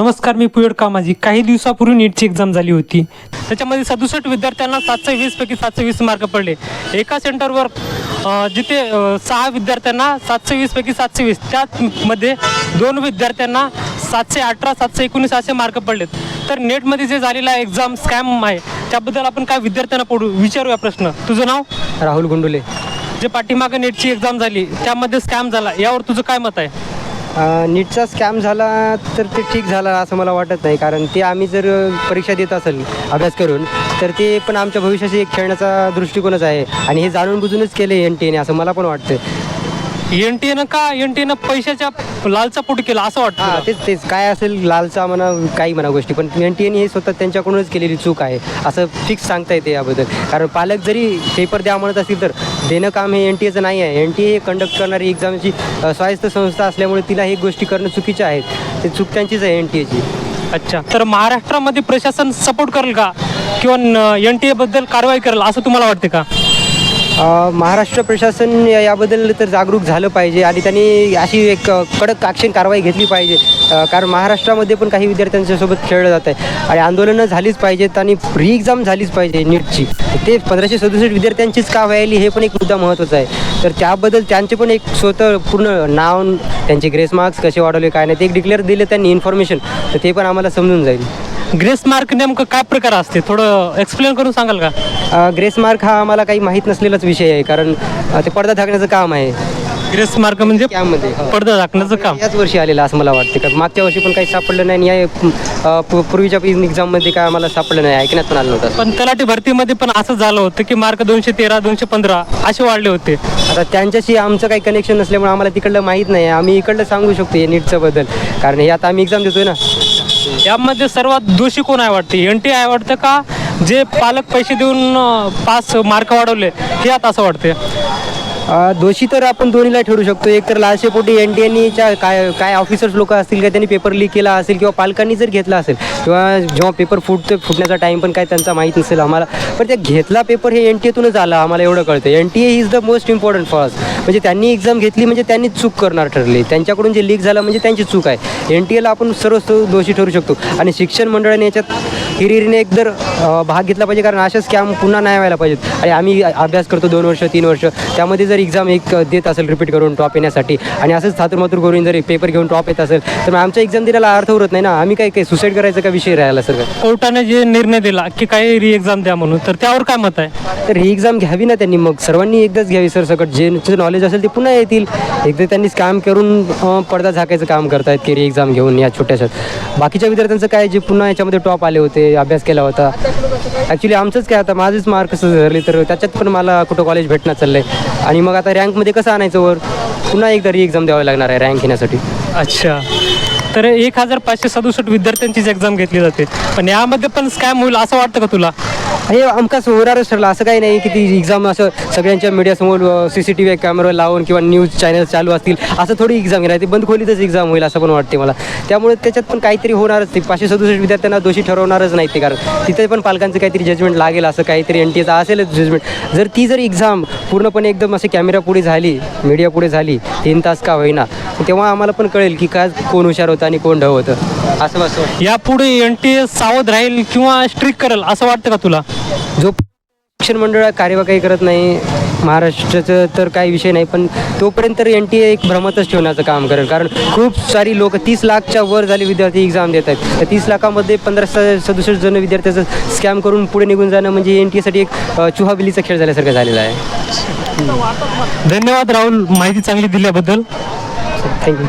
नमस्कार मी पुयड कामाजी. काही दिवसापूर्वी नीटची एक्झाम झाली होती. त्याच्यामध्ये सदुसष्ट विद्यार्थ्यांना सातशे वीसपैकी सातशे वीस मार्क पडले. एका सेंटरवर जिथे सहा विद्यार्थ्यांना सातशे वीसपैकी सातशे वीस त्यामध्ये दोन विद्यार्थ्यांना सातशे अठरा सातशे एकोणीस असे मार्क पडलेत. तर नेटमध्ये जे झालेला एक्झाम स्कॅम आहे त्याबद्दल आपण काय विद्यार्थ्यांना पडू विचारूया प्रश्न. तुझं नाव? राहुल गुंडुले. जे पाठीमागं नेटची एक्झाम झाली त्यामध्ये स्कॅम झाला. यावर तुझं काय मत आहे? नीटचा स्कॅम झाला तर ते ठीक झाला असं मला वाटत नाही. कारण ते आम्ही जर परीक्षा देत असेल अभ्यास करून तर ते पण आमच्या भविष्याशी एक खेळण्याचा दृष्टिकोनच आहे. आणि हे जाणून बुजूनच केले एन टी एने असं मला पण वाटतं एन टी एनं का? एन टी एनं पैशाच्या लालचा पोटी केला असं वाटतं हां? तेच तेच. काय असेल लालचा म्हणा काही म्हणा गोष्टी पण एन टी एन हे स्वतः त्यांच्याकडूनच केलेली चूक आहे असं फिक्स सांगता येते याबद्दल. कारण पालक जरी पेपर द्या म्हणत असतील तर देणं काम हे एन टी एचं नाही आहे. एन टी ए कंडक्ट करणारी एक्झामची स्वायत्त संस्था असल्यामुळे तिला हे गोष्टी करणं चुकीच्या आहेत. ते चूक त्यांचीच आहे एन टी एची अच्छा. तर महाराष्ट्रामध्ये प्रशासन सपोर्ट करेल का? किंवा एन टी एबद्दल कारवाई करेल असं तुम्हाला वाटते का? महाराष्ट्र प्रशासन याबद्दल तर जागरूक झालं पाहिजे आणि त्यांनी अशी एक कडक ॲक्शन कारवाई घेतली पाहिजे. कारण महाराष्ट्रामध्ये पण काही विद्यार्थ्यांच्यासोबत खेळलं जात आहे आणि आंदोलनं झालीच पाहिजेत आणि प्री एक्झाम झालीच पाहिजे नीटची. ते पंधराशे सदुसष्ट विद्यार्थ्यांचीच का व्हायली हे पण एक मुद्दा महत्त्वाचा आहे. तर त्याबद्दल त्यांचे पण एक स्वतः पूर्ण नाव त्यांचे ग्रेस मार्क्स कसे वाढवले काय नाही ते एक डिक्लेअर दिले त्यांनी इन्फॉर्मेशन तर ते पण आम्हाला समजून जाईल. ग्रेस मार्क नेमकं काय प्रकार असते? थोडं एक्सप्लेन करून सांगाल का? अ, ग्रेस मार्क हा आम्हाला काही माहीत नसलेलाच विषय आहे कारण अ, ते पडदा झाकण्याचं काम आहे. ग्रेस मार्क म्हणजे त्यामध्ये हो. पडदा झाकण्याचं काम. याच वर्षी आलेलं असं मला वाटतं कारण मागच्या वर्षी पण काही सापडलं नाही आणि या अ, पू- पूर्वीच्या एक्झाममध्ये काय आम्हाला सापडलं नाही ऐकण्यात पण आलं नव्हतं. पण तलाठी भरतीमध्ये पण असं झालं होतं की मार्क दोनशे तेरा दोनशे पंधरा असे वाढले होते. आता त्यांच्याशी आमचं काही कनेक्शन नसल्यामुळे आम्हाला तिकडलं माहीत नाही आम्ही इकडलं सांगू शकतो हे नीटचं बद्दल कारण हे आता आम्ही एक्झाम देतोय ना. यामध्ये सर्वात दोषी कोण आहे वाटते? एन टी आय वाटतं का? जे पालक पैसे देऊन पास मार्क वाढवले हे आता असं वाटते दोषी तर आपण दोन्हीला ठरू शकतो. एक तर लालशेपोटी एन टी एनच्या काय काय ऑफिसर्स लोक असतील का त्यांनी पेपर लीक केला असेल किंवा पालकांनी जर घेतला असेल किंवा जेव्हा पेपर फुटतो फुटण्याचा टाईम पण काय त्यांचा माहीत नसेल आम्हाला. पण ते घेतला पेपर हे एन टी एतूनच आला आम्हाला एवढं कळतं. N T A is the most important for us म्हणजे त्यांनी एक्झाम घेतली म्हणजे त्यांनी चूक करणार ठरली. त्यांच्याकडून जे लीक झालं म्हणजे त्यांची चूक आहे. एन टी एला आपण सर्व दोषी ठरू शकतो. आणि शिक्षण मंडळाने याच्यात हिरिरीने एक तर अ, भाग घेतला पाहिजे कारण अशा स्कॅम पुन्हा नाही व्हायला पाहिजेत. आणि आम्ही अभ्यास करतो दोन वर्ष तीन वर्ष. त्यामध्ये जर एक्झाम एक देत असेल रिपीट करून टॉप येण्यासाठी आणि असंच थातुरमातूर करून जर पेपर घेऊन टॉप येत असेल तर मग आमच्या एक्झाम दिल्याला अर्थ उरत नाही ना. आम्ही काय काय सुसाईड करायचा का विषय राहिला सर? कोर्टाने जे निर्णय दिला की काही री एक्झाम द्या म्हणून तर त्यावर काय मत आहे? तर ही एक्झाम घ्यावी ना त्यांनी मग. सर्वांनी एकदाच घ्यावी सर सकट. जे नॉलेज असेल ते पुन्हा येतील. एकदा त्यांनी स्कॅम करून पडदा झाकायचं काम करतायत की री एक्झाम घेऊन या छोट्याशा बाकीच्या विद्यार्थ्यांचं काय जे पुन्हा याच्यामध्ये टॉप आले होते? अभ्यास केला होता. ॲक्च्युली आमचंच काय आता माझेच मार्क धरले तर त्याच्यात पण मला कुठं कॉलेज भेटणं चाललंय. आणि मग आता रँकमध्ये कसं आणायचं वर? पुन्हा एकदा री एक्झाम द्यावी लागणार आहे रँक घेण्यासाठी. अच्छा. तर एक हजार पाचशे सदुसष्ट विद्यार्थ्यांचीच एक्झाम घेतली जाते. पण यामध्ये पण स्कॅम होईल असं वाटतं का तुला? हे आमकाच होणारच ठरलं. असं काही नाही की ती एक्झाम असं सगळ्यांच्या मीडियासमोर C C T V camera लावून किंवा न्यूज चॅनल चालू असतील असं थोडी एक्झाम घेणार ती बंद खोलीतच एक्झाम होईल असं पण वाटते मला. त्यामुळे त्याच्यात पण काहीतरी होणारच ते. पाचशे सदुसष्ट विद्यार्थ्यांना दोषी ठरवणारच नाही ते कारण तिथे पण पालकांचं काहीतरी जजमेंट लागेल असं काहीतरी एन टी एचं असेलच जजमेंट जर ती जर एक्झाम पूर्णपणे एकदम असे कॅमेरा पुढे झाली मीडिया पुढे झाली तीन तास का होईना तेव्हा आम्हाला पण कळेल की काय कोण हुशार होतं आणि कोण ढव होतं. असं असं यापुढे एन टी एस सावध राहील किंवा स्ट्रिक करेल असं वाटतं का तुला? जो शिक्षण मंडळ कार्यवाही करत नाही महाराष्ट्राचं तर काही विषय नाही पण तोपर्यंत तर एन टी ए एक भ्रमतच ठेवण्याचं काम करेल. कारण खूप सारी लोक तीस लाखच्या वर झाले विद्यार्थी एक्झाम देत आहेत. त्या तीस लाखामध्ये पंधरा स सदुसष्ट जण विद्यार्थ्याचं स्कॅम करून पुढे निघून जाणं म्हणजे एन टी एसाठी एक चुहाबिलीचा खेळ झाल्यासारखं झालेला आहे. धन्यवाद राहुल माहिती चांगली दिल्याबद्दल. थँक्यू